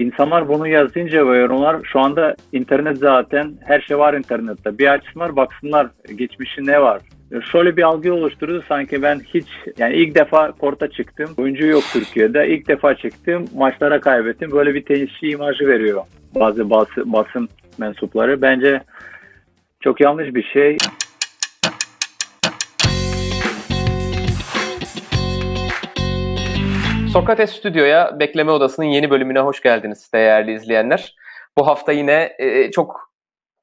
İnsanlar bunu yazınca ve yorumlar şu anda internet zaten her şey var internette. Bir açsınlar baksınlar geçmişi ne var. Şöyle bir algı oluşturdu sanki ben hiç yani ilk defa korta çıktım. Oyuncu yok Türkiye'de. İlk defa çıktım. Maçlara kaybettim. Böyle bir tenisçi imajı veriyor bazı bası, basın mensupları. Bence çok yanlış bir şey. Sokrates Stüdyo'ya Bekleme Odası'nın yeni bölümüne hoş geldiniz değerli izleyenler. Bu hafta yine e, çok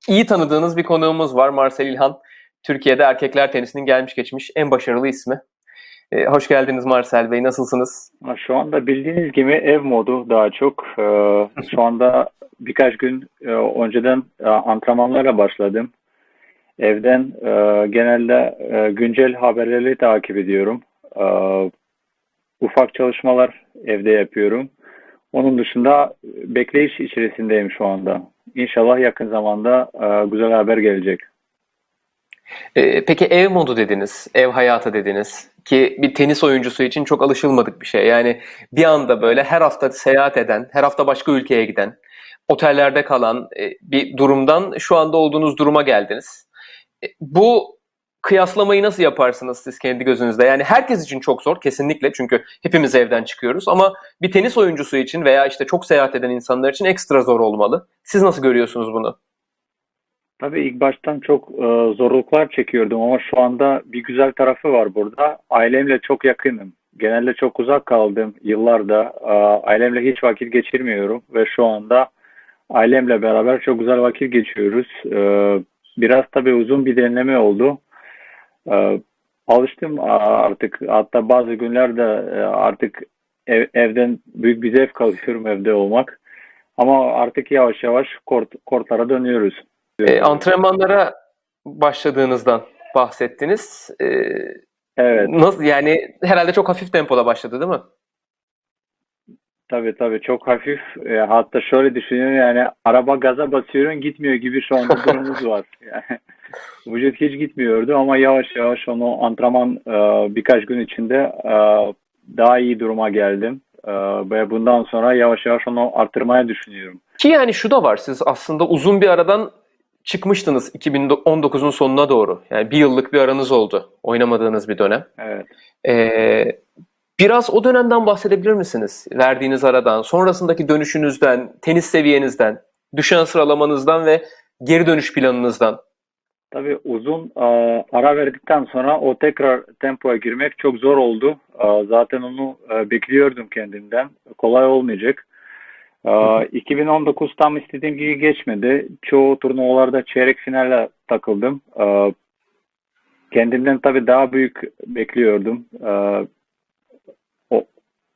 iyi tanıdığınız bir konuğumuz var. Marcel İlhan. Türkiye'de erkekler tenisinin gelmiş geçmiş en başarılı ismi. E, hoş geldiniz Marcel Bey. Nasılsınız? Şu anda bildiğiniz gibi ev modu daha çok. Ee, Şu anda birkaç gün e, önceden e, antrenmanlara başladım. Evden e, genelde e, güncel haberleri takip ediyorum. E, Ufak çalışmalar evde yapıyorum. Onun dışında bekleyiş içerisindeyim şu anda. İnşallah yakın zamanda e, güzel haber gelecek. E, peki ev modu dediniz, ev hayatı dediniz ki bir tenis oyuncusu için çok alışılmadık bir şey. Yani bir anda böyle her hafta seyahat eden, her hafta başka ülkeye giden, otellerde kalan e, bir durumdan şu anda olduğunuz duruma geldiniz. E, bu kıyaslamayı nasıl yaparsınız siz kendi gözünüzde? Yani herkes için çok zor kesinlikle çünkü hepimiz evden çıkıyoruz ama bir tenis oyuncusu için veya işte çok seyahat eden insanlar için ekstra zor olmalı. Siz nasıl görüyorsunuz bunu? Tabii ilk baştan çok e, zorluklar çekiyordum ama şu anda bir güzel tarafı var burada. Ailemle çok yakınım. Genelde çok uzak kaldım yıllarda. E, ailemle hiç vakit geçirmiyorum ve şu anda ailemle beraber çok güzel vakit geçiyoruz. E, biraz tabii uzun bir deneme oldu. E, alıştım artık. Hatta bazı günlerde e, artık ev, evden büyük bir zevk alıyorum evde olmak. Ama artık yavaş yavaş kort, kortlara dönüyoruz. E, antrenmanlara başladığınızdan bahsettiniz. E, Evet. nasıl yani herhalde çok hafif tempoda başladı değil mi? Tabii tabii çok hafif. E, hatta şöyle düşünüyorum yani araba gaza basıyorum gitmiyor gibi şu anda durumumuz var. Yani, vücut hiç gitmiyordu ama yavaş yavaş onu antrenman e, birkaç gün içinde e, daha iyi duruma geldim. E, ve bundan sonra yavaş yavaş onu arttırmaya düşünüyorum. Ki yani şu da var siz aslında uzun bir aradan çıkmıştınız 2019'un sonuna doğru. Yani bir yıllık bir aranız oldu oynamadığınız bir dönem. Evet. Ee, biraz o dönemden bahsedebilir misiniz? Verdiğiniz aradan, sonrasındaki dönüşünüzden, tenis seviyenizden, düşen sıralamanızdan ve geri dönüş planınızdan. Tabii uzun e, ara verdikten sonra o tekrar tempoya girmek çok zor oldu. E, zaten onu e, bekliyordum kendimden. Kolay olmayacak. E, 2019 tam istediğim gibi geçmedi. Çoğu turnuvalarda çeyrek finale takıldım. E, kendimden tabii daha büyük bekliyordum o,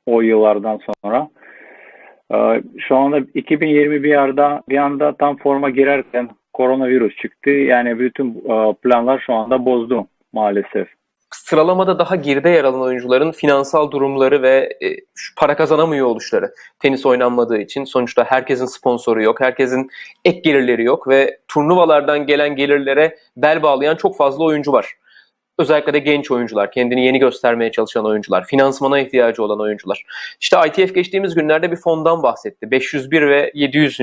o yıllardan sonra. E, şu anda 2020 bir anda tam forma girerken koronavirüs çıktı. Yani bütün e, planlar şu anda bozdu maalesef. Sıralamada daha geride yer alan oyuncuların finansal durumları ve e, para kazanamıyor oluşları. Tenis oynanmadığı için sonuçta herkesin sponsoru yok, herkesin ek gelirleri yok ve turnuvalardan gelen gelirlere bel bağlayan çok fazla oyuncu var. Özellikle de genç oyuncular, kendini yeni göstermeye çalışan oyuncular, finansmana ihtiyacı olan oyuncular. İşte ITF geçtiğimiz günlerde bir fondan bahsetti. 501 ve 700.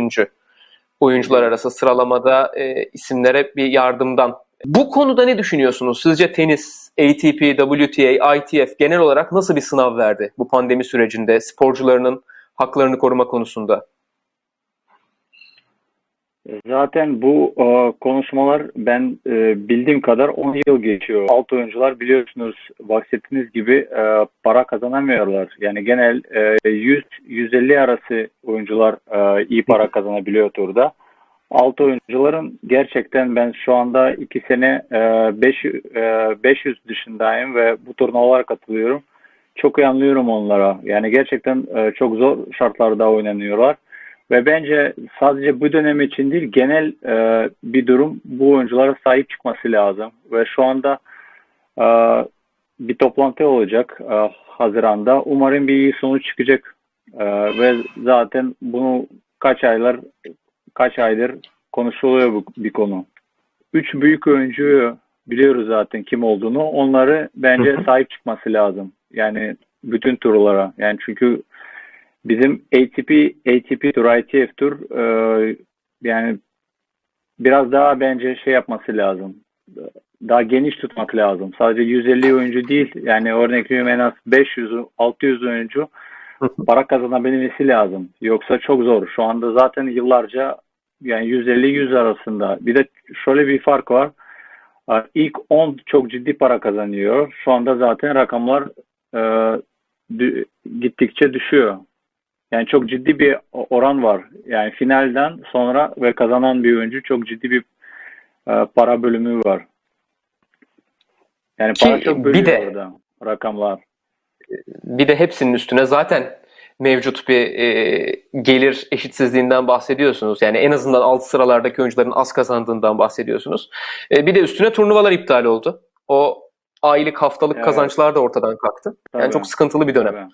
oyuncular arası sıralamada e, isimlere bir yardımdan. Bu konuda ne düşünüyorsunuz? Sizce tenis, ATP, WTA, ITF genel olarak nasıl bir sınav verdi bu pandemi sürecinde sporcularının haklarını koruma konusunda? Zaten bu e, konuşmalar ben e, bildiğim kadar 10 yıl geçiyor. Alt oyuncular biliyorsunuz bahsettiğiniz gibi e, para kazanamıyorlar. Yani genel e, 100-150 arası oyuncular e, iyi para kazanabiliyor turda. Alt oyuncuların gerçekten ben şu anda 2 sene e, 5, e, 500 dışındayım ve bu turnuvalara katılıyorum. Çok iyi anlıyorum onlara. Yani gerçekten e, çok zor şartlarda oynanıyorlar. Ve bence sadece bu dönem için değil genel e, bir durum bu oyunculara sahip çıkması lazım. Ve şu anda e, bir toplantı olacak e, Haziran'da. Umarım bir iyi sonuç çıkacak. E, ve zaten bunu kaç aylar kaç aydır konuşuluyor bu bir konu. Üç büyük oyuncuyu biliyoruz zaten kim olduğunu. Onları bence sahip çıkması lazım. Yani bütün turlara. Yani çünkü Bizim ATP, ATP Tour, ITF Tour e, yani biraz daha bence şey yapması lazım. Daha geniş tutmak lazım. Sadece 150 oyuncu değil. Yani örnek veriyorum en az 500, 600 oyuncu para kazanabilmesi lazım. Yoksa çok zor. Şu anda zaten yıllarca yani 150-100 arasında. Bir de şöyle bir fark var. Ee, İlk 10 çok ciddi para kazanıyor. Şu anda zaten rakamlar e, gittikçe düşüyor. Yani çok ciddi bir oran var. Yani finalden sonra ve kazanan bir oyuncu çok ciddi bir e, para bölümü var. Yani Ki para çok bir bölüyor de- orada rakamlar. Bir de hepsinin üstüne zaten mevcut bir e, gelir eşitsizliğinden bahsediyorsunuz. Yani en azından alt sıralardaki oyuncuların az kazandığından bahsediyorsunuz. E, bir de üstüne turnuvalar iptal oldu. O aylık haftalık Evet. kazançlar da ortadan kalktı. Yani Tabii. çok sıkıntılı bir dönem. Tabii.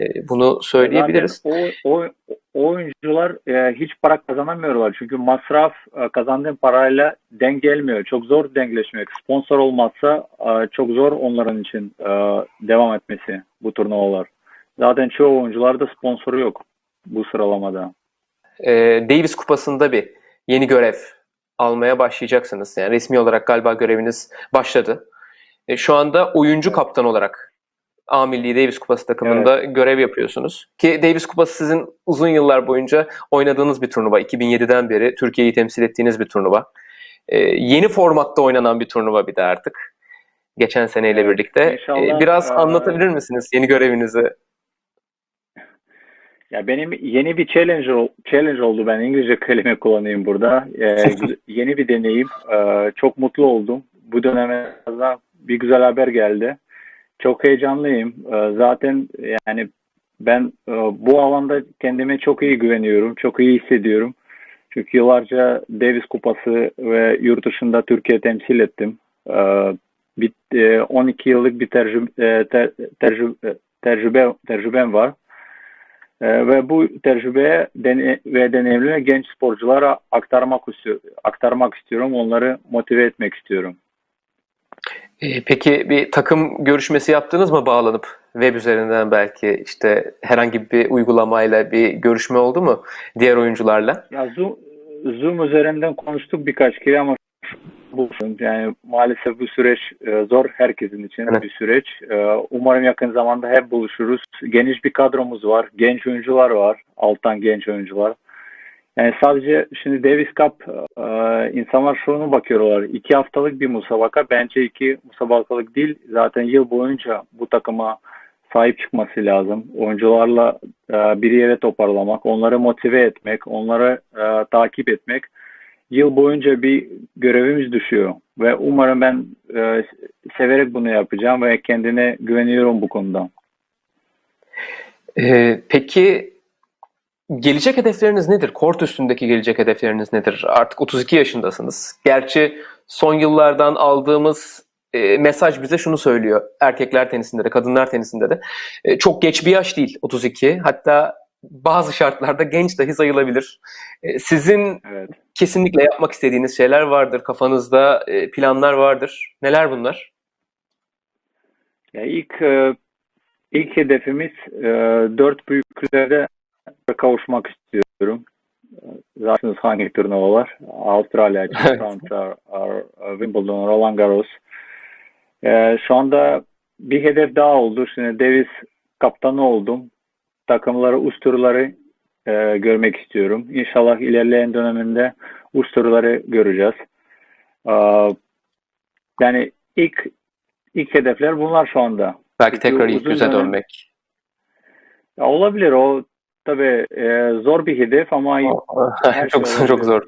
E, bunu söyleyebiliriz. Zaten o, o, o oyuncular e, hiç para kazanamıyorlar. Çünkü masraf e, kazandığın parayla denk gelmiyor. Çok zor denkleşmek. Sponsor olmazsa e, çok zor onların için e, devam etmesi bu turnuvalar. Zaten çoğu oyuncularda sponsoru yok bu sıralamada. e, Davis Kupası'nda bir yeni görev almaya başlayacaksınız. Yani resmi olarak galiba göreviniz başladı. E, şu anda oyuncu Evet. kaptan olarak A Milli Davis Kupası takımında görev yapıyorsunuz. Ki Davis Kupası sizin uzun yıllar boyunca oynadığınız bir turnuva. 2007'den beri Türkiye'yi temsil ettiğiniz bir turnuva. E, yeni formatta oynanan bir turnuva bir de artık. Geçen seneyle Evet, birlikte. inşallah, E, biraz e, anlatabilir misiniz yeni görevinizi? Ya benim yeni bir challenge challenge oldu. Ben İngilizce kelime kullanayım burada. Ee, yeni bir deneyim. Ee, çok mutlu oldum. Bu döneme bir güzel haber geldi. Çok heyecanlıyım. Ee, zaten yani ben e, bu alanda kendime çok iyi güveniyorum. Çok iyi hissediyorum. Çünkü yıllarca Davis Kupası ve yurt dışında Türkiye temsil ettim. Ee, bir, e, 12 yıllık bir tecrübe, ter, tecrübe, tecrübe, tecrübem var. Ee, ve bu tecrübeye ve deneyimleri genç sporculara. Aktarmak istiyorum. Onları motive etmek istiyorum. E, Peki bir takım görüşmesi yaptınız mı bağlanıp web üzerinden belki işte herhangi bir uygulamayla bir görüşme oldu mu diğer oyuncularla? Ya Zoom, Zoom üzerinden konuştuk birkaç kere ama bu yani maalesef bu süreç e, zor herkesin için Evet. bir süreç. E, umarım yakın zamanda hep buluşuruz. Geniş bir kadromuz var. Genç oyuncular var. Alttan genç oyuncular. Yani sadece şimdi Davis Cup e, insanlar şunu bakıyorlar. İki haftalık bir musabaka. Bence iki musabakalık değil. Zaten yıl boyunca bu takıma sahip çıkması lazım. Oyuncularla e, bir yere toparlamak, onları motive etmek, onları e, takip etmek yıl boyunca bir görevimiz düşüyor. Ve umarım ben e, severek bunu yapacağım ve kendine güveniyorum bu konuda. E, peki gelecek hedefleriniz nedir? Kort üstündeki gelecek hedefleriniz nedir? Artık 32 yaşındasınız. Gerçi son yıllardan aldığımız e, mesaj bize şunu söylüyor. Erkekler tenisinde de, kadınlar tenisinde de. E, çok geç bir yaş değil 32. Hatta bazı şartlarda genç dahi sayılabilir. E, sizin Evet. kesinlikle yapmak istediğiniz şeyler vardır. Kafanızda e, planlar vardır. Neler bunlar? Ya ilk e, ilk hedefimiz e, dört büyüklerde kavuşmak istiyorum. Zaten hangi turnuvalar? Avustralya. Fransa, Wimbledon, Roland Garros. E, şu anda bir hedef daha oldu. Şimdi Davis kaptanı oldum. Takımları, üst turları e, görmek istiyorum. İnşallah ilerleyen döneminde üst turları göreceğiz. E, yani ilk ilk hedefler bunlar şu anda. Belki Çünkü tekrar ilk yüze dönmek. Ya olabilir o tabii e, zor bir hedef ama Her çok şey çok zor.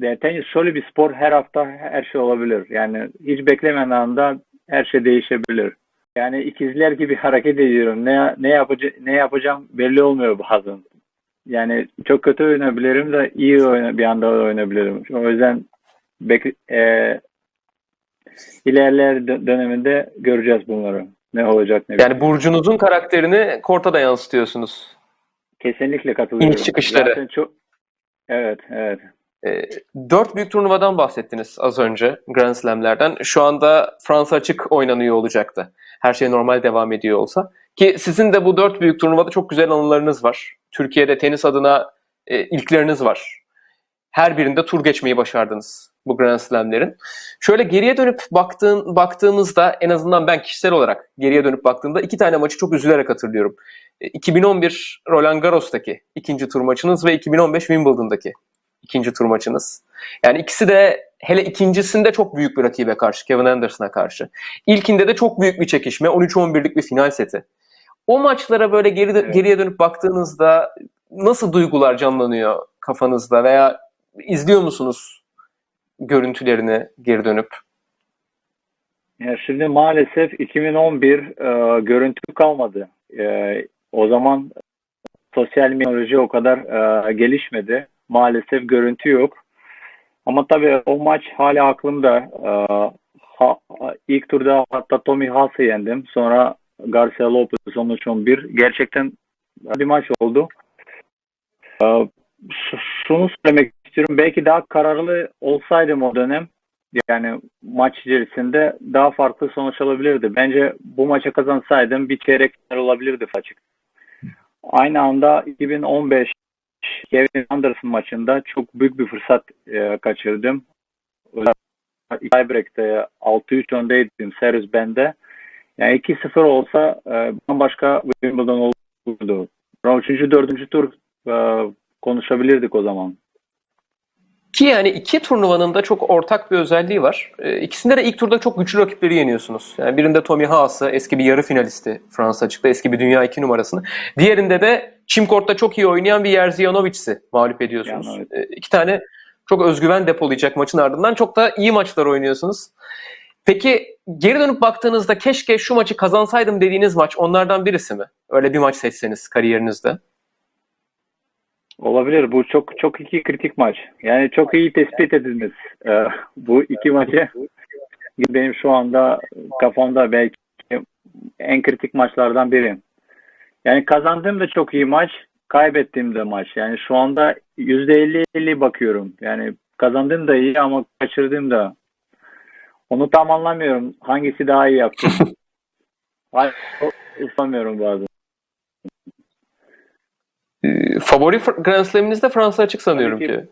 yani tenis şöyle bir spor her hafta her şey olabilir. Yani hiç beklemeyen anda her şey değişebilir. Yani ikizler gibi hareket ediyorum. Ne ne yapacağım ne yapacağım belli olmuyor bazen. Yani çok kötü oynayabilirim de iyi oyna, bir anda oynayabilirim. O yüzden bek, e, ilerleyen dö- döneminde göreceğiz bunları. Ne olacak ne Yani burcunuzun karakterini korta da yansıtıyorsunuz. Kesinlikle katılıyorum. İniş çıkışları. Zaten çok Evet, evet. E, dört büyük turnuvadan bahsettiniz az önce Grand Slam'lerden. Şu anda Fransa açık oynanıyor olacaktı. Her şey normal devam ediyor olsa. Ki sizin de bu dört büyük turnuvada çok güzel anılarınız var. Türkiye'de tenis adına e, ilkleriniz var. Her birinde tur geçmeyi başardınız bu Grand Slam'lerin. Şöyle geriye dönüp baktığın, baktığımızda en azından ben kişisel olarak geriye dönüp baktığımda iki tane maçı çok üzülerek hatırlıyorum. E, 2011 Roland Garros'taki ikinci tur maçınız ve 2015 Wimbledon'daki ikinci tur maçınız. Yani ikisi de hele ikincisinde çok büyük bir rakibe karşı, Kevin Anderson'a karşı. İlkinde de çok büyük bir çekişme, 13-11'lik bir final seti. O maçlara böyle geri, Evet. geriye dönüp baktığınızda nasıl duygular canlanıyor kafanızda veya izliyor musunuz görüntülerini geri dönüp? Ya şimdi maalesef 2011 e, görüntü kalmadı. E, o zaman sosyal teknoloji o kadar e, gelişmedi. Maalesef görüntü yok. Ama tabii o maç hala aklımda. E, ha, ilk turda hatta Tommy Haas'ı yendim. Sonra Garcia Lopez 13-11. Gerçekten bir maç oldu. E, şunu söylemek istiyorum. Belki daha kararlı olsaydım o dönem yani maç içerisinde daha farklı sonuç alabilirdi. Bence bu maça kazansaydım bir çeyrek final olabilirdi açık. Aynı anda 2015 Kevin Anderson maçında çok büyük bir fırsat e, kaçırdım. Tiebreak'te 6-3 öndeydim servis bende. Yani 2-0 olsa e, bambaşka Wimbledon olurdu. 3. 4. tur e, konuşabilirdik o zaman. Ki yani iki turnuvanın da çok ortak bir özelliği var. Ee, İkisinde de ilk turda çok güçlü rakipleri yeniyorsunuz. Yani birinde Tommy Haas'ı, eski bir yarı finalisti Fransa açıkta, eski bir dünya iki numarasını. Diğerinde de çim kortta çok iyi oynayan bir Jerzy Janovic'i mağlup ediyorsunuz. Janovic. Ee, İki tane çok özgüven depolayacak maçın ardından çok da iyi maçlar oynuyorsunuz. Peki geri dönüp baktığınızda keşke şu maçı kazansaydım dediğiniz maç onlardan birisi mi? Öyle bir maç seçseniz kariyerinizde. Olabilir. Bu çok çok iki kritik maç. Yani çok iyi tespit edildiniz. Ee, bu iki maçı benim şu anda kafamda belki en kritik maçlardan biri. Yani kazandığım da çok iyi maç, kaybettiğim de maç. Yani şu anda %50-50 bakıyorum. Yani kazandığım da iyi ama kaçırdığım da. Onu tam anlamıyorum. Hangisi daha iyi yaptı? Hayır, ıslamıyorum bazen. Ee, Favori Grand Slam'iniz de Fransa açık sanıyorum Tabii ki.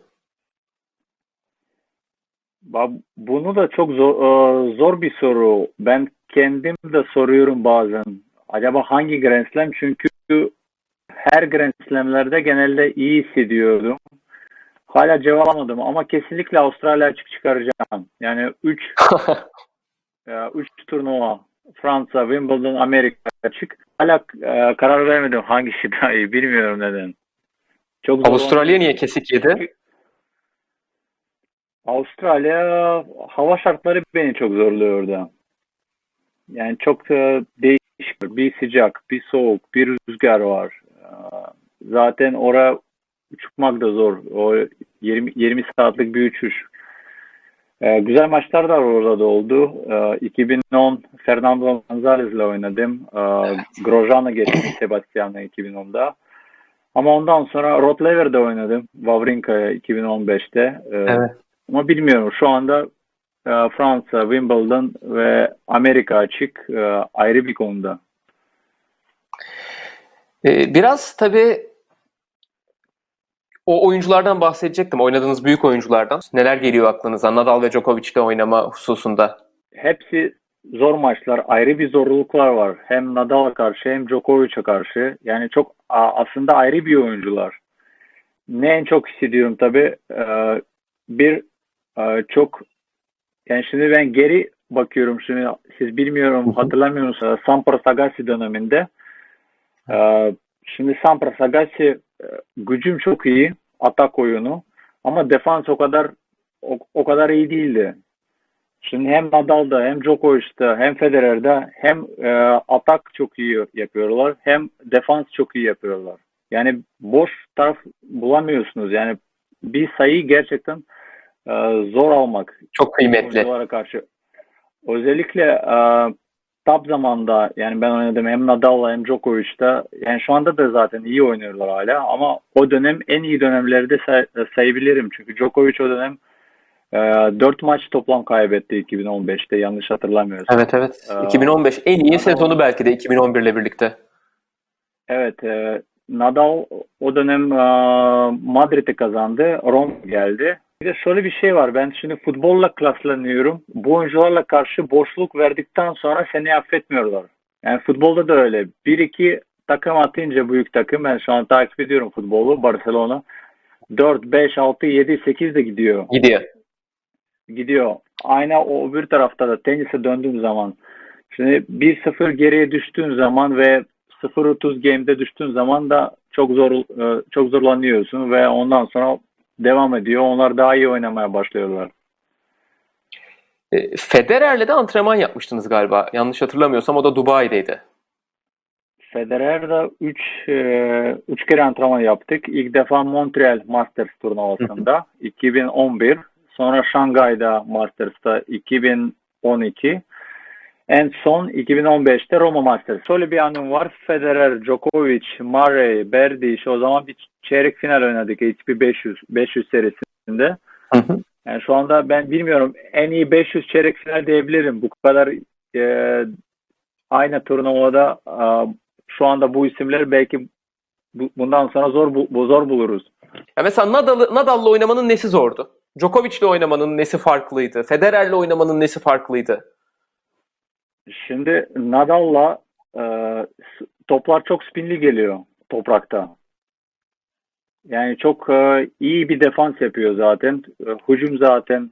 Bunu da çok zor, e, zor bir soru. Ben kendim de soruyorum bazen. Acaba hangi Grand Slam? Çünkü her Grand Slam'lerde genelde iyi hissediyordum. Hala cevap alamadım ama kesinlikle Avustralya açık çıkaracağım. Yani 3 3 turnuva Fransa, Wimbledon, Amerika açık. Hala e, karar vermedim hangisi daha iyi. Bilmiyorum neden. Çok Avustralya niye kesik yedi? Avustralya hava şartları beni çok zorluyor orada. Yani çok da değişik. Bir sıcak, bir soğuk, bir rüzgar var. Ee, Zaten oraya uçmak da zor. O 20, 20 saatlik bir uçuş. Ee, güzel maçlar da orada da oldu. Ee, 2010 Fernando Gonzalez ile oynadım. Ee, Grosjean'ı geçtim Sebastian'la 2010'da. Ama ondan sonra Rod Laver'de oynadım. Wawrinka'ya 2015'te. Ee, Evet. ama bilmiyorum. Şu anda e, Fransa, Wimbledon ve Amerika açık e, ayrı bir konuda. Biraz tabii o oyunculardan bahsedecektim. Oynadığınız büyük oyunculardan. Neler geliyor aklınıza? Nadal ve Djokovic'le oynama hususunda. Hepsi zor maçlar. Ayrı bir zorluklar var. Hem Nadal'a karşı hem Djokovic'e karşı. Yani çok aslında ayrı bir oyuncular. Ne en çok hissediyorum tabii e, bir e, çok yani şimdi ben geri bakıyorum şimdi siz bilmiyorum Hı hı. hatırlamıyor musunuz Sampras Agassi döneminde e, şimdi Sampras Agassi e, gücüm çok iyi atak oyunu ama defans o kadar o, o kadar iyi değildi. Şimdi hem Nadal'da hem Djokovic'te hem Federer'de hem e, atak çok iyi yapıyorlar hem defans çok iyi yapıyorlar. Yani boş taraf bulamıyorsunuz. Yani bir sayı gerçekten e, zor almak Çok kıymetli. oyunculara karşı. Özellikle e, top zamanda yani ben oynadım hem Nadal'la hem Djokovic'te yani şu anda da zaten iyi oynuyorlar hala ama o dönem en iyi dönemleri de say- sayabilirim. Çünkü Djokovic o dönem e, 4 maç toplam kaybetti 2015'te yanlış hatırlamıyorsam. Evet evet. Ee, 2015 en iyi Nadal- sezonu belki de 2011 ile birlikte. Evet, e, Nadal o dönem e, Madrid'i kazandı, Roma geldi. Bir de şöyle bir şey var, ben şimdi futbolla klaslanıyorum. Bu oyuncularla karşı boşluk verdikten sonra seni affetmiyorlar. Yani futbolda da öyle. Bir iki takım atınca büyük takım, ben şu an takip ediyorum futbolu, Barcelona. 4, 5, 6, 7, 8 de gidiyor. Gidiyor. Gidiyor. Aynı o bir tarafta da tenise döndüğüm zaman. Şimdi 1-0 geriye düştüğün zaman ve 0-30 game'de düştüğün zaman da çok zor e, çok zorlanıyorsun ve ondan sonra devam ediyor. Onlar daha iyi oynamaya başlıyorlar. E, Federer'le de antrenman yapmıştınız galiba. Yanlış hatırlamıyorsam o da Dubai'deydi. Federer'de 3 3 kere antrenman yaptık. İlk defa Montreal Masters turnuvasında 2011, sonra Şangay'da Masters'ta 2012. En son 2015'te Roma Masters. Şöyle bir anım var. Federer, Djokovic, Murray, Berdych o zaman bir çeyrek final oynadık HP 500 500 serisinde. Hı hı. Yani şu anda ben bilmiyorum en iyi 500 çeyrek final diyebilirim. Bu kadar e, aynı turnuvada e, şu anda bu isimler belki bu- bundan sonra zor bu, bu zor buluruz. Ya mesela Nadal'ı, Nadal'la oynamanın nesi zordu? Djokovic'le oynamanın nesi farklıydı? Federer'le oynamanın nesi farklıydı? Şimdi Nadal'la e, toplar çok spinli geliyor toprakta. Yani çok e, iyi bir defans yapıyor zaten. E, hücum zaten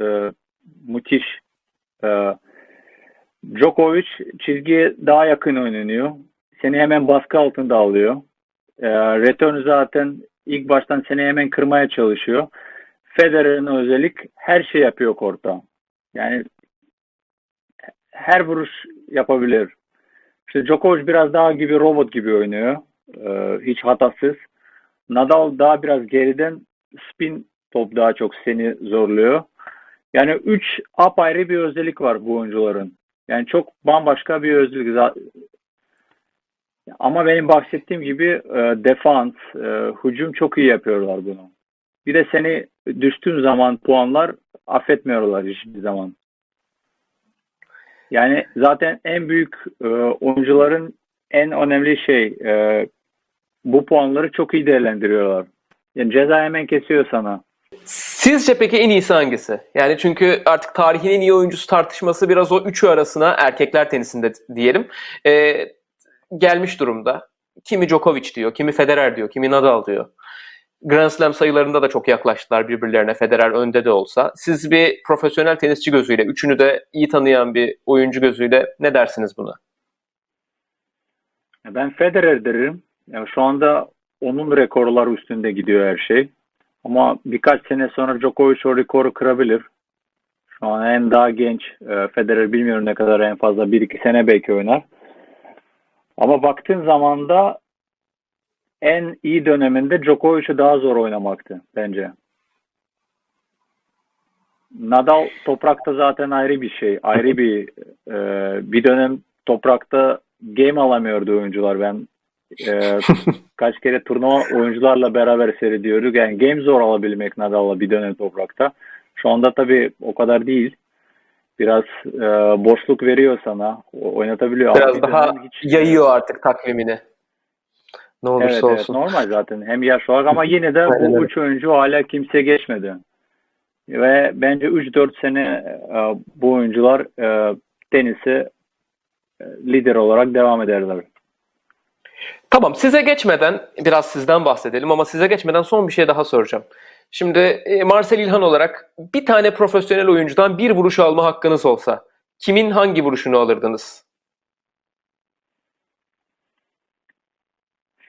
e, müthiş. E, Djokovic çizgiye daha yakın oynanıyor. Seni hemen baskı altında alıyor. E, return zaten ilk baştan seni hemen kırmaya çalışıyor. Federer'in özellik her şey yapıyor korta. Yani her vuruş yapabilir. İşte Djokovic biraz daha gibi robot gibi oynuyor. Ee, hiç hatasız. Nadal daha biraz geriden spin top daha çok seni zorluyor. Yani üç apayrı bir özellik var bu oyuncuların. Yani çok bambaşka bir özellik. Ama benim bahsettiğim gibi e, defans, e, hücum çok iyi yapıyorlar bunu. Bir de seni düştüğün zaman puanlar affetmiyorlar hiçbir zaman. Yani zaten en büyük e, oyuncuların en önemli şey e, bu puanları çok iyi değerlendiriyorlar. Yani ceza hemen kesiyor sana. Sizce peki en iyisi hangisi? Yani çünkü artık tarihin en iyi oyuncusu tartışması biraz o üçü arasına erkekler tenisinde diyelim e, gelmiş durumda. Kimi Djokovic diyor, kimi Federer diyor, kimi Nadal diyor. Grand Slam sayılarında da çok yaklaştılar birbirlerine Federer önde de olsa. Siz bir profesyonel tenisçi gözüyle, üçünü de iyi tanıyan bir oyuncu gözüyle ne dersiniz buna? Ben Federer derim. Yani şu anda onun rekorlar üstünde gidiyor her şey. Ama birkaç sene sonra Djokovic o rekoru kırabilir. Şu an en daha genç. e, Federer bilmiyorum ne kadar en fazla 1-2 sene belki oynar. Ama baktığın zaman da en iyi döneminde Djokovic'e daha zor oynamaktı bence. Nadal toprakta zaten ayrı bir şey. Ayrı bir e, bir dönem toprakta game alamıyordu oyuncular. Ben e, kaç kere turnuva oyuncularla beraber seyrediyorduk. Yani game zor alabilmek Nadal'la bir dönem toprakta. Şu anda tabii o kadar değil. Biraz e, boşluk veriyor sana. Oynatabiliyor. Ama Biraz bir daha hiç- yayıyor artık takvimini. Ne olursa Evet, evet olsun. normal zaten. Hem yaş olarak ama yine de Aynen bu üç oyuncu hala kimse geçmedi. Ve bence 3-4 sene e, bu oyuncular e, tenisi e, lider olarak devam ederler. Tamam size geçmeden biraz sizden bahsedelim ama size geçmeden son bir şey daha soracağım. Şimdi e, Marcel İlhan olarak bir tane profesyonel oyuncudan bir vuruş alma hakkınız olsa kimin hangi vuruşunu alırdınız?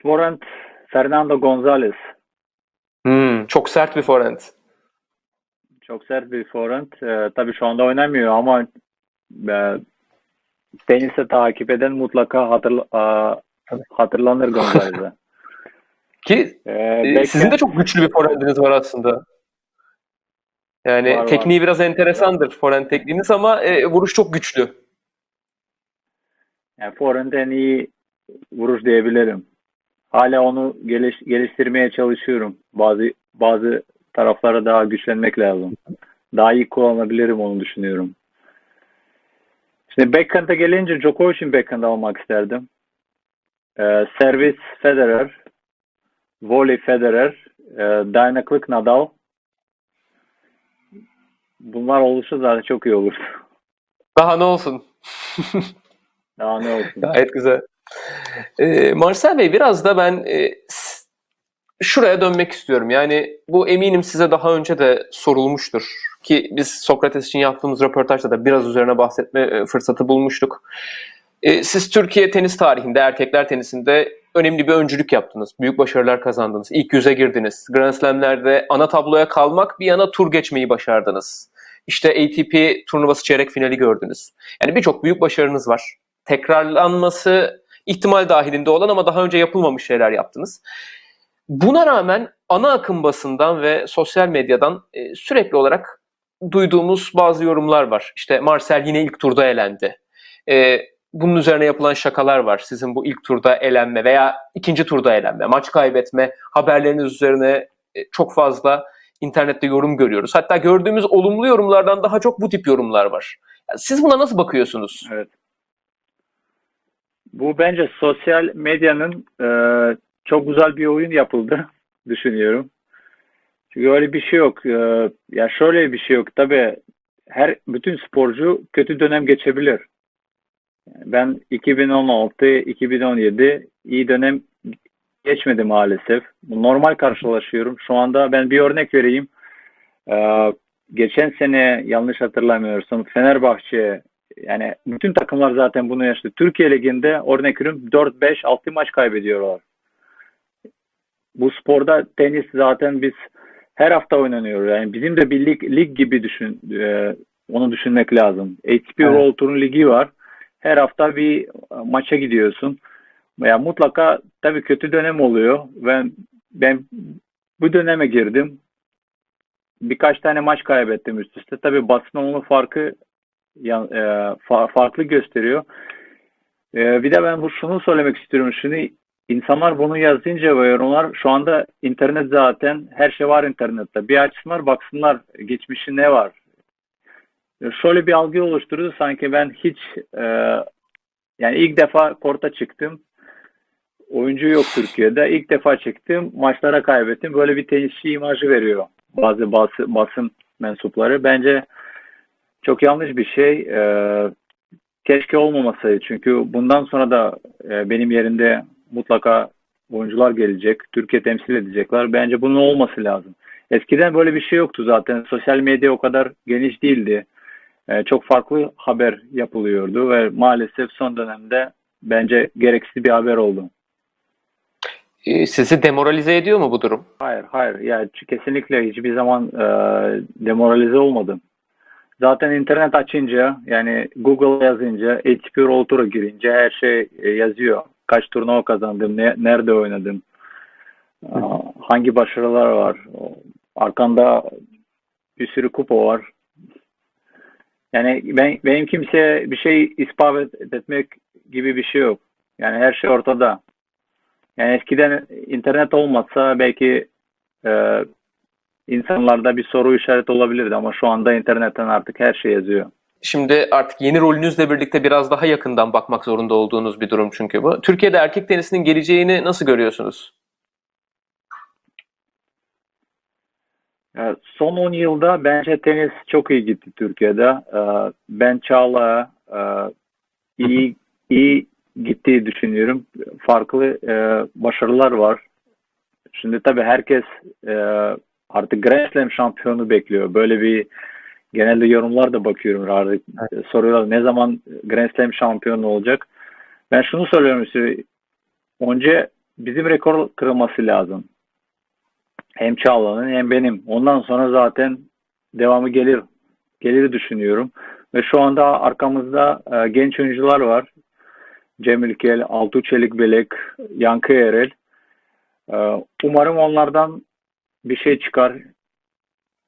Forent Fernando Gonzalez. Hmm, çok sert bir forehand. Çok sert bir forent. E, tabii şu anda oynamıyor ama e, tenisi takip eden mutlaka hatırla, a, hatırlanır Gonzalez'e. Ki E, e, belki- sizin de çok güçlü bir forehandiniz var aslında. Yani Var, var. tekniği biraz enteresandır forehand tekniğiniz ama e, vuruş çok güçlü. Yani forehand'de en iyi vuruş diyebilirim. Hala onu geliş, geliştirmeye çalışıyorum. Bazı bazı taraflara daha güçlenmek lazım. Daha iyi kullanabilirim onu düşünüyorum. Şimdi backhand'a gelince Djokovic'in backhand almak isterdim. Ee, servis Federer, volley Federer, e, dayanıklık Nadal. Bunlar olursa zaten çok iyi olur. Daha ne olsun? Daha ne olsun. Gayet güzel. Ee, Marcel Bey biraz da ben e, şuraya dönmek istiyorum. Yani bu eminim size daha önce de sorulmuştur. Ki biz Sokrates için yaptığımız röportajda da biraz üzerine bahsetme e, fırsatı bulmuştuk. E, siz Türkiye tenis tarihinde, erkekler tenisinde önemli bir öncülük yaptınız. Büyük başarılar kazandınız. İlk yüze girdiniz. Grand Slam'lerde ana tabloya kalmak bir yana tur geçmeyi başardınız. İşte ATP turnuvası çeyrek finali gördünüz. Yani birçok büyük başarınız var. Tekrarlanması ihtimal dahilinde olan ama daha önce yapılmamış şeyler yaptınız. Buna rağmen ana akım basından ve sosyal medyadan e, sürekli olarak duyduğumuz bazı yorumlar var. İşte Marcel yine ilk turda elendi. E, bunun üzerine yapılan şakalar var. Sizin bu ilk turda elenme veya ikinci turda elenme, maç kaybetme haberleriniz üzerine e, çok fazla internette yorum görüyoruz. Hatta gördüğümüz olumlu yorumlardan daha çok bu tip yorumlar var. Siz buna nasıl bakıyorsunuz? Evet. Bu bence sosyal medyanın e, çok güzel bir oyun yapıldı düşünüyorum. Çünkü öyle bir şey yok. E, ya şöyle bir şey yok. Tabii her bütün sporcu kötü dönem geçebilir. Ben 2016-2017 iyi dönem geçmedi maalesef. Normal karşılaşıyorum. Şu anda ben bir örnek vereyim. Ee, geçen sene yanlış hatırlamıyorsam Fenerbahçe yani bütün takımlar zaten bunu yaşadı. Türkiye Ligi'nde örnek veriyorum 4-5-6 maç kaybediyorlar. Bu sporda tenis zaten biz her hafta oynanıyor. Yani bizim de bir lig, lig gibi düşün, e, onu düşünmek lazım. ATP Evet. World Tour'un ligi var. Her hafta bir maça gidiyorsun. Ya mutlaka tabii kötü dönem oluyor. Ben ben bu döneme girdim. Birkaç tane maç kaybettim üst üste. Tabii basın onun farkı e, fa- farklı gösteriyor. E, bir de ben bu şunu söylemek istiyorum. Şunu insanlar bunu yazınca ve yorumlar şu anda internet zaten her şey var internette. Bir açsınlar baksınlar geçmişi ne var. E, Şöyle bir algı oluşturdu sanki ben hiç yani ilk defa korta çıktım. Oyuncu yok Türkiye'de. İlk defa çıktım. Maçlara kaybettim. Böyle bir tenisçi imajı veriyor bazı basın mensupları. Bence çok yanlış bir şey. Ee, keşke olmamasaydı. Çünkü bundan sonra da e, benim yerimde mutlaka oyuncular gelecek. Türkiye temsil edecekler. Bence bunun olması lazım. Eskiden böyle bir şey yoktu zaten. Sosyal medya o kadar geniş değildi. Ee, çok farklı haber yapılıyordu ve maalesef son dönemde bence gereksiz bir haber oldu. E, sizi demoralize ediyor mu bu durum? Hayır, hayır. Ya kesinlikle hiçbir zaman e, demoralize olmadım. Zaten internet açınca yani Google yazınca ATP World girince her şey e, yazıyor. Kaç turnuva kazandım, ne, nerede oynadım, e, hangi başarılar var. Arkanda bir sürü kupa var. Yani ben benim kimseye bir şey ispat etmek gibi bir şey yok. Yani her şey ortada. Yani eskiden internet olmasa belki e, insanlarda bir soru işareti olabilirdi ama şu anda internetten artık her şey yazıyor. Şimdi artık yeni rolünüzle birlikte biraz daha yakından bakmak zorunda olduğunuz bir durum çünkü bu. Türkiye'de erkek tenisinin geleceğini nasıl görüyorsunuz? Son 10 yılda bence tenis çok iyi gitti Türkiye'de. E, ben Çağla e, iyi iyi gittiği düşünüyorum. Farklı e, başarılar var. Şimdi tabii herkes e, artık Grand Slam şampiyonu bekliyor. Böyle bir genelde yorumlar da bakıyorum artık soruyorlar ne zaman Grand Slam şampiyonu olacak. Ben şunu söylüyorum size. Önce bizim rekor kırılması lazım. Hem Çağla'nın hem benim. Ondan sonra zaten devamı gelir. Gelir düşünüyorum. Ve şu anda arkamızda e, genç oyuncular var. Cem İlkel, Altuğ Çelikbelek, Yankı Erel. E, umarım onlardan bir şey çıkar.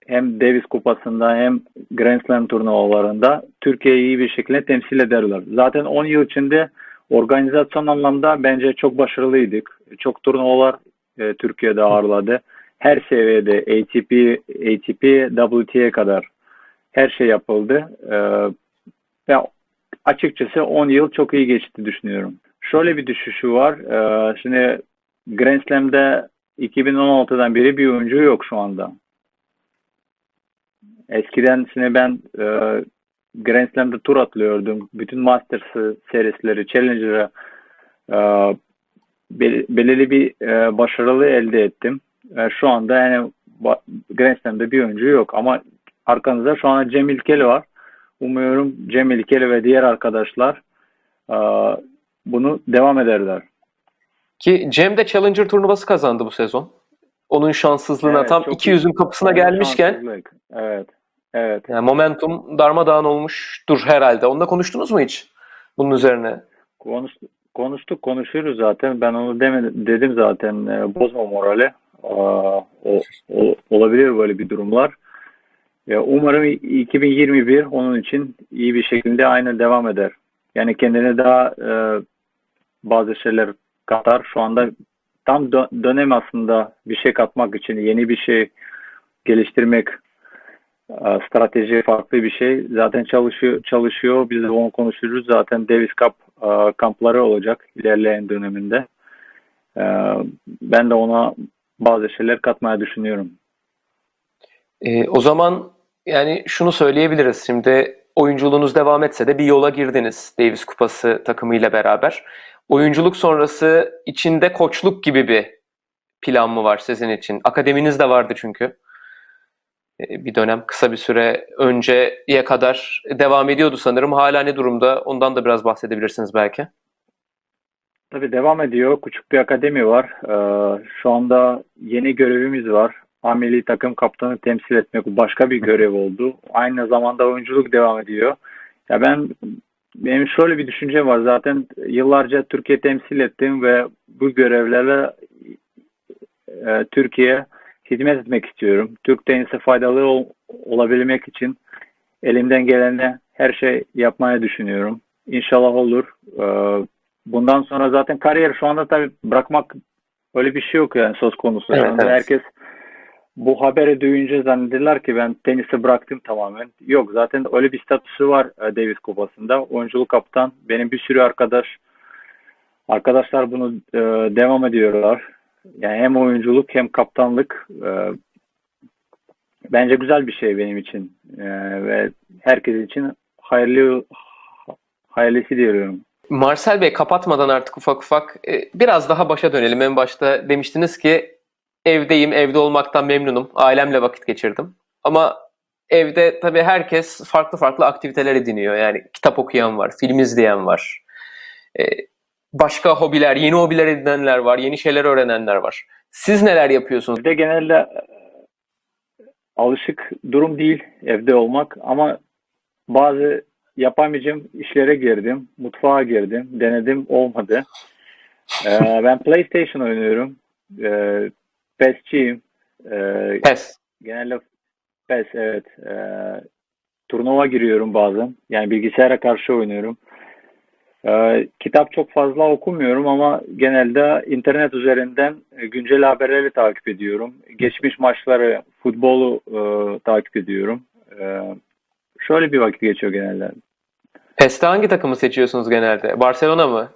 Hem Davis Kupası'nda hem Grand Slam turnuvalarında Türkiye'yi iyi bir şekilde temsil ederler. Zaten 10 yıl içinde Organizasyon anlamda bence çok başarılıydık. Çok turnuvalar e, Türkiye'de ağırladı. Her seviyede ATP, ATP, WTA kadar her şey yapıldı. E, ve açıkçası 10 yıl çok iyi geçti düşünüyorum. Şöyle bir düşüşü var. E, şimdi Grand Slam'de 2016'dan beri bir oyuncu yok şu anda. Eskiden şimdi ben e, Grand Slam'de tur atlıyordum. Bütün Masters serisleri, Challenger'a e, bel- belirli bir e, başarılı elde ettim. E, şu anda yani Grand Slam'de bir oyuncu yok ama arkanızda şu anda Cem İlkeli var. Umuyorum Cem İlkeli ve diğer arkadaşlar e, bunu devam ederler. Ki Cem de Challenger turnuvası kazandı bu sezon. Onun şanssızlığına Evet, tam çok 200'ün kapısına Onun gelmişken şanssızlık. Evet. Evet. yani momentum darmadağın olmuştur herhalde. Onunla konuştunuz mu hiç bunun üzerine? Konuş, konuştuk, konuşuyoruz zaten. Ben onu demedim, dedim zaten. e, bozma morali. Aa, o, o- olabilir böyle bir durumlar. Ya umarım 2021 onun için iyi bir şekilde aynı devam eder. Yani kendine daha e, bazı şeyler katar. Şu anda tam dö- dönem aslında bir şey katmak için yeni bir şey geliştirmek e, strateji farklı bir şey. Zaten çalışıyor çalışıyor. Biz de onu konuşuyoruz. Zaten Davis Cup e, kampları olacak ilerleyen döneminde. E, ben de ona bazı şeyler katmaya düşünüyorum. Ee, o zaman yani şunu söyleyebiliriz. Şimdi oyunculuğunuz devam etse de bir yola girdiniz Davis Kupası takımıyla beraber. Oyunculuk sonrası içinde koçluk gibi bir plan mı var sizin için? Akademiniz de vardı çünkü. Ee, Bir dönem kısa bir süre önceye kadar devam ediyordu sanırım. Hala ne durumda? Ondan da biraz bahsedebilirsiniz belki. Tabii devam ediyor. Küçük bir akademi var. Ee, şu anda yeni görevimiz var. A milli takım kaptanı temsil etmek başka bir görev oldu. Aynı zamanda oyunculuk devam ediyor. Ya ben benim şöyle bir düşünce var. Zaten yıllarca Türkiye temsil ettim ve bu görevlerle e, Türkiye'ye hizmet etmek istiyorum. Türk tenise faydalı ol- olabilmek için elimden geleni her şey yapmaya düşünüyorum. İnşallah olur. Ee, bundan sonra zaten kariyer şu anda tabii bırakmak öyle bir şey yok yani söz konusu. Evet, anda evet. Herkes bu haberi duyunca zannederler ki ben tenisi bıraktım tamamen. Yok zaten öyle bir statüsü var e, Davis Kupası'nda. Oyunculuk kaptan. Benim bir sürü arkadaş arkadaşlar bunu e, devam ediyorlar. Yani hem oyunculuk hem kaptanlık e, bence güzel bir şey benim için. E, ve herkes için hayırlı hayırlısı diyorum. Marcel Bey kapatmadan artık ufak ufak e, biraz daha başa dönelim. En başta demiştiniz ki evdeyim, evde olmaktan memnunum. Ailemle vakit geçirdim. Ama evde tabii herkes farklı farklı aktiviteler ediniyor. Yani kitap okuyan var, film izleyen var. E, Başka hobiler, yeni hobiler edinenler var, yeni şeyler öğrenenler var. Siz neler yapıyorsunuz? Evde genelde e, alışık durum değil evde olmak ama bazı yapamayacağım işlere girdim. Mutfağa girdim. Denedim olmadı. Ee, ben PlayStation oynuyorum. Ee, PES'ciyim. Ee, Pes. genelde PES evet. Ee, turnuva giriyorum bazen. Yani bilgisayara karşı oynuyorum. Ee, kitap çok fazla okumuyorum ama genelde internet üzerinden güncel haberleri takip ediyorum. Geçmiş maçları, futbolu e, takip ediyorum. Ee, şöyle bir vakit geçiyor genelde. PES'te hangi takımı seçiyorsunuz genelde? Barcelona mı?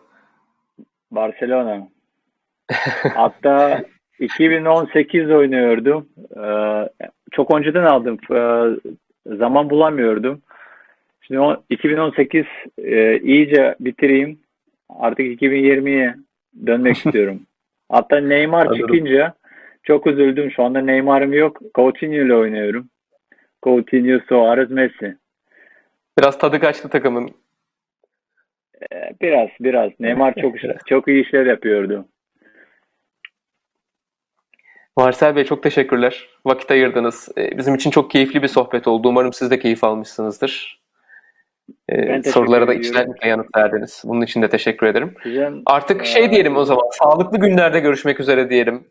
Barcelona. Hatta 2018 oynuyordum. Ee, çok önceden aldım. Ee, zaman bulamıyordum. Şimdi o- 2018 e, iyice bitireyim. Artık 2020'ye dönmek istiyorum. Hatta Neymar Anladım. çıkınca çok üzüldüm. Şu anda Neymar'ım yok. Coutinho ile oynuyorum. Coutinho, Suarez, Messi. Biraz tadı kaçtı takımın. Ee, Biraz biraz. Neymar çok çok iyi işler yapıyordu. Marcel Bey çok teşekkürler. Vakit ayırdınız. Ee, Bizim için çok keyifli bir sohbet oldu. Umarım siz de keyif almışsınızdır. Ee, Sorulara da içtenlikle yanıt verdiniz. Bunun için de teşekkür ederim. Size, Artık şey diyelim o zaman. Sağlıklı günlerde görüşmek üzere diyelim.